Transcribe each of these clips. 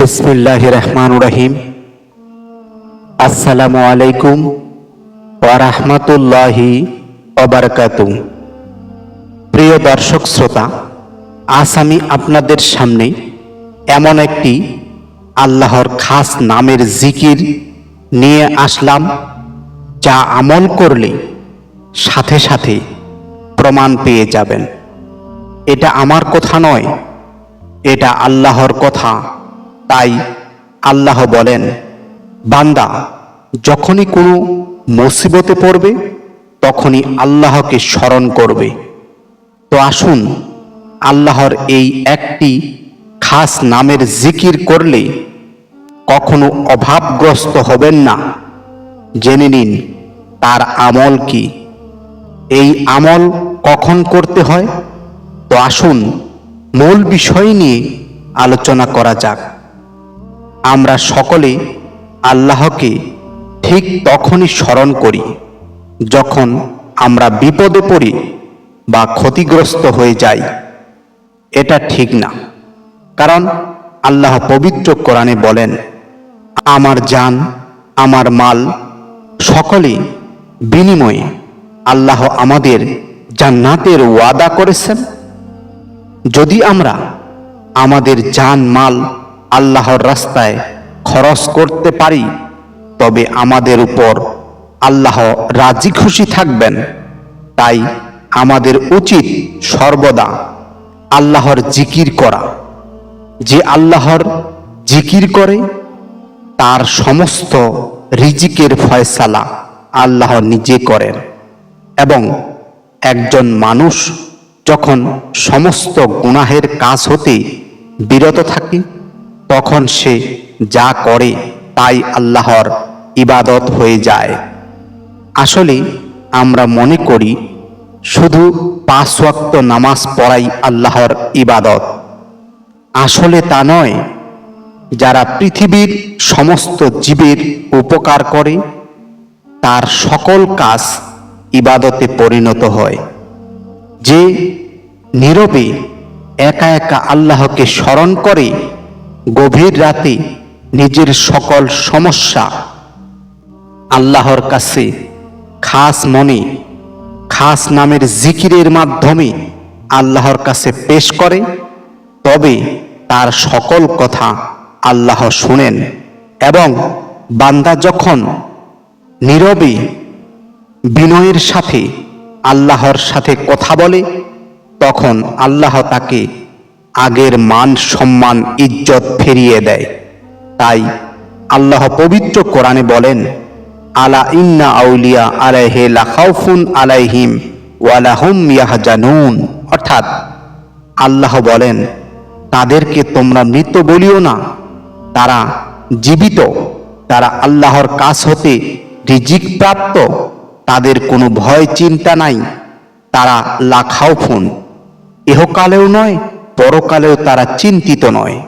বিসমিল্লাহ রহমান রহিম। আসসালামু আলাইকুম ওয়ারহমতুল্লাহি অবরকাতু প্রিয় দর্শক শ্রোতা, আজ আমি আপনাদের সামনে এমন একটি আল্লাহর খাস নামের জিকির নিয়ে আসলাম, যা আমল করলে সাথে সাথে প্রমাণ পেয়ে যাবেন। এটা আমার কথা নয়, এটা আল্লাহর কথা। তাই আল্লাহ বলেন, বান্দা, যখনই কোনো মুসিবতে পড়বে, তখনই আল্লাহকে স্মরণ করবে। তো আসুন, আল্লাহর এই একটি খাস নামের জিকির করলে কখনো অভাবগ্রস্ত হবেন না। জেনে নিন, তার আমল কি? এই আমল কখন করতে হয়? তো আসুন, মূল বিষয় নিয়ে আলোচনা করা যাক। আমরা সকলে আল্লাহকে ঠিক তখনই স্মরণ করি, যখন আমরা বিপদে পড়ি বা ক্ষতিগ্রস্ত হয়ে যাই। এটা ঠিক না, কারণ আল্লাহ পবিত্র কোরআনে বলেন, আমার জান, আমার মাল সকলে বিনিময়ে আল্লাহ আমাদের জান্নাতের ওয়াদা করেছেন। যদি আমরা আমাদের জান, মাল আল্লাহর রাস্তায় খরচ করতে পারি, তবে আমাদের উপর আল্লাহ রাজি খুশি থাকবেন। তাই আমাদের উচিত সর্বদা আল্লাহর জিকির করা। যে আল্লাহর জিকির করে, তার সমস্ত রিজিকের ফয়সালা আল্লাহ নিজে করেন এবং একজন মানুষ যখন সমস্ত গুনাহের কাজ হতে বিরত থাকে তখন সে যা করে তাই আল্লাহর ইবাদত হয়ে যায়। আসলে আমরা মনে করি, শুধু পাঁচ ওয়াক্ত নামাজ পড়াই আল্লাহর ইবাদত। আসলে তা নয়, যারা পৃথিবীর সমস্ত জীবের উপকার করে, তার সকল কাজ ইবাদতে পরিণত হয়। যে নীরবে একা একা আল্লাহকে স্মরণ করে গভীর রাতে নিজের সকল সমস্যা আল্লাহর কাছে খাস মনে, খাস নামের জিকিরের মাধ্যমে আল্লাহর কাছে পেশ করে, তবে তার সকল কথা আল্লাহ শুনেন এবং বান্দা যখন নীরবে বিনয়ের সাথে আল্লাহর সাথে কথা বলে, তখন আল্লাহ তাকে আগের মান, সম্মান, ইজ্জত ফিরিয়ে দেয়। তাই আল্লাহ পবিত্র কোরআনে বলেন, আলা ইন্না আউলিয়া আলাইহে লাখাউফুন আলাইহিম ওয়ালাহুম ইয়াহজানুন। অর্থাৎ আল্লাহ বলেন, তাদেরকে তোমরা মৃত বলিও না। তারা জীবিত, তারা আল্লাহর কাছ হতে রিজিক প্রাপ্ত, তাদের কোনো ভয় চিন্তা নাই। তারা লাখাউফুন। এহকালেও নয় পরকালেও তারা চিন্তিত নয়।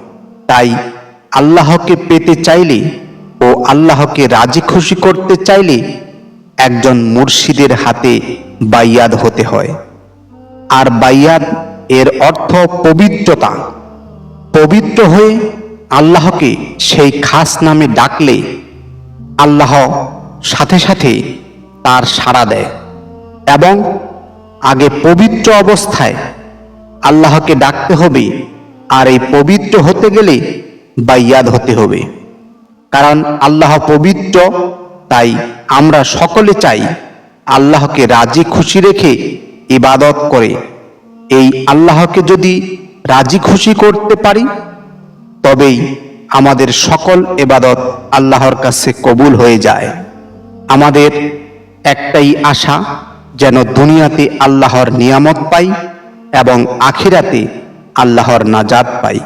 তাই আল্লাহকে পেতে চাইলে ও আল্লাহকে রাজি খুশি করতে চাইলে একজন মুর্শিদের হাতে বাইয়াদ হতে হয়। আর বাইয়াদ এর অর্থ পবিত্রতা। পবিত্র হয়ে আল্লাহকে সেই খাস নামে ডাকলে আল্লাহ সাথে সাথে তার সাড়া দেয় এবং আগে পবিত্র অবস্থায় আল্লাহকে ডাকতে হবে আর এই পবিত্র হতে গেলে বা ইয়াদ হতে হবে। কারণ আল্লাহ পবিত্র, তাই আমরা সকলে চাই আল্লাহকে রাজি খুশি রেখে ইবাদত করে। এই আল্লাহকে যদি রাজি খুশি করতে পারি, তবেই আমাদের সকল এবাদত আল্লাহর কাছে কবুল হয়ে যায়। আমাদের একটাই আশা, যেন দুনিয়াতে আল্লাহর নিয়ামত পাই এবং আখিরাতে আল্লাহর নাজাদ পাই।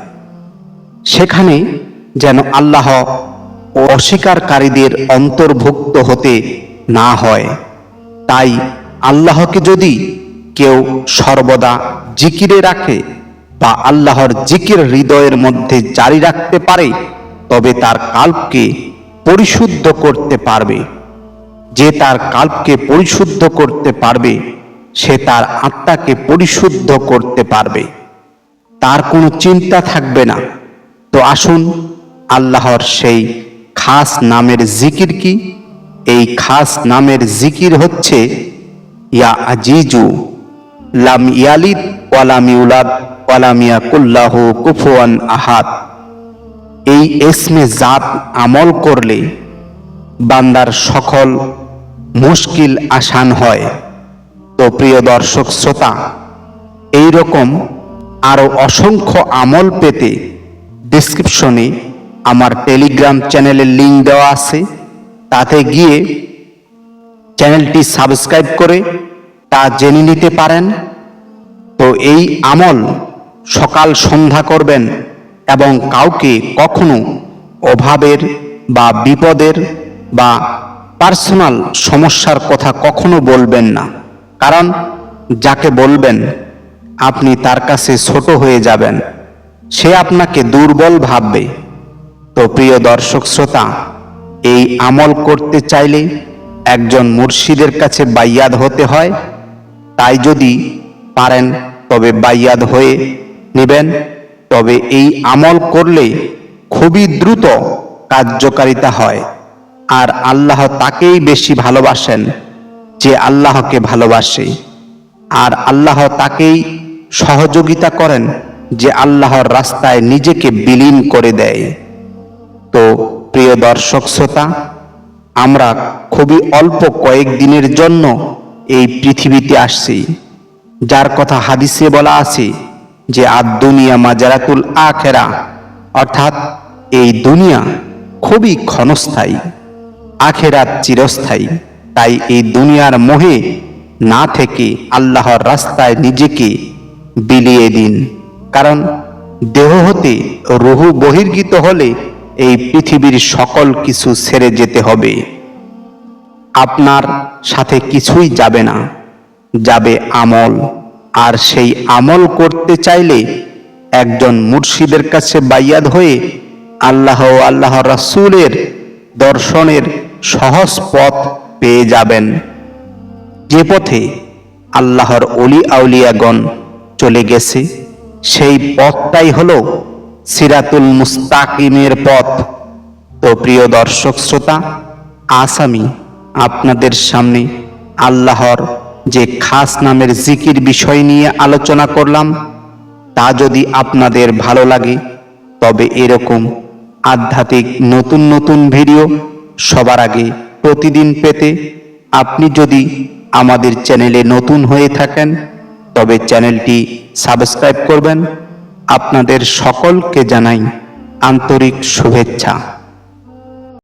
সেখানে যেন আল্লাহ অস্বীকারীদের অন্তর্ভুক্ত হতে না হয়। তাই আল্লাহকে যদি কেউ সর্বদা জিকিরে রাখে বা আল্লাহর জিকির হৃদয়ের মধ্যে জারি রাখতে পারে, তবে তার কাল্পকে পরিশুদ্ধ করতে পারবে। যে তার কাল্পকে পরিশুদ্ধ করতে পারবে সে তার আত্মাকে পরিশুদ্ধ করতে পারবে। তার কোনো চিন্তা থাকবে না। তো আসুন, আল্লাহর সেই খাস নামের জিকির কি? এই খাস নামের জিকির হচ্ছে, ইয়া আজিজু, লাম ইয়ালিদ ওয়ালাম ইউলাদ ওয়ালাম ইয়াকুল্লাহু কুফুয়ান আহাদ। এই এসমে জাত আমল করলে বান্দার সকল মুশকিল আসান হয়। তো প্রিয় দর্শক শ্রোতা এই রকম আরও অসংখ্য আমল পেতে ডিসক্রিপশনে আমার টেলিগ্রাম চ্যানেলের লিঙ্ক দেওয়া আছে। তাতে গিয়ে চ্যানেলটি সাবস্ক্রাইব করে তা জেনে নিতে পারেন। তো এই আমল সকাল সন্ধ্যা করবেন এবং কাউকে কখনো অভাবের বা বিপদের বা পার্সোনাল সমস্যার কথা কখনো বলবেন না। কারণ যাকে বলবেন, আপনি তার কাছে ছোট হয়ে যাবেন। সে আপনাকে দুর্বল ভাববে। তো প্রিয় দর্শক শ্রোতা, এই আমল করতে চাইলে একজন মুর্শিদের কাছে বাইয়াদ হতে হয়। তাই যদি পারেন, তবে বাইয়াদ হয়ে নেবেন। তবে এই আমল করলে খুবই দ্রুত কার্যকারিতা হয়। আর আল্লাহ তাকেই বেশি ভালোবাসেন। যে আল্লাহকে ভালোবাসে। আর আল্লাহ তাকেই সহযোগিতা করেন যে আল্লাহর রাস্তায় নিজেকে বিলীন করে দেয়। তো প্রিয় দর্শক শ্রোতা, আমরা খুবই অল্প কয়েক দিনের জন্য এই পৃথিবীতে আসছি। যার কথা হাদিসে বলা আছে যে আর দুনিয়া মাজারাতুল আখেরা। অর্থাৎ এই দুনিয়া খুবই ক্ষণস্থায়ী, আখেরাত চিরস্থায়ী। তাই এই দুনিয়ার মোহে না থেকে আল্লাহর রাস্তায় নিজেকে বিলিয়ে দিন। কারণ দেহ হতে রুহু বহির্গীত হলে এই পৃথিবীর সকল কিছু ছেড়ে যেতে হবে। আপনার সাথে কিছুই যাবে না। যাবে আমল। আর সেই আমল করতে চাইলে একজন মুর্শিদের কাছে বাইয়াদ হয়ে আল্লাহ আল্লাহ রাসূলের দর্শনের সহজ পথ পেয়ে যাবেন। যে পথে আল্লাহর অলি আউলিয়াগণ চলে গেছে, সেই পথটাই হলো সিরাতুল মুস্তাকিমের পথ। তো প্রিয় দর্শক শ্রোতা আসামি আপনাদের সামনে আল্লাহর যে খাস নামের জিকির বিষয় নিয়ে আলোচনা করলাম, তা যদি আপনাদের ভালো লাগে, তবে এরকম আধ্যাত্মিক নতুন নতুন ভিডিও সবার আগে প্রতিদিন পেতে আপনি যদি আমাদের চ্যানেলে নতুন হয়ে থাকেন, তবে চ্যানেলটি সাবস্ক্রাইব করবেন। আপনাদের সকলকে জানাই আন্তরিক শুভেচ্ছা।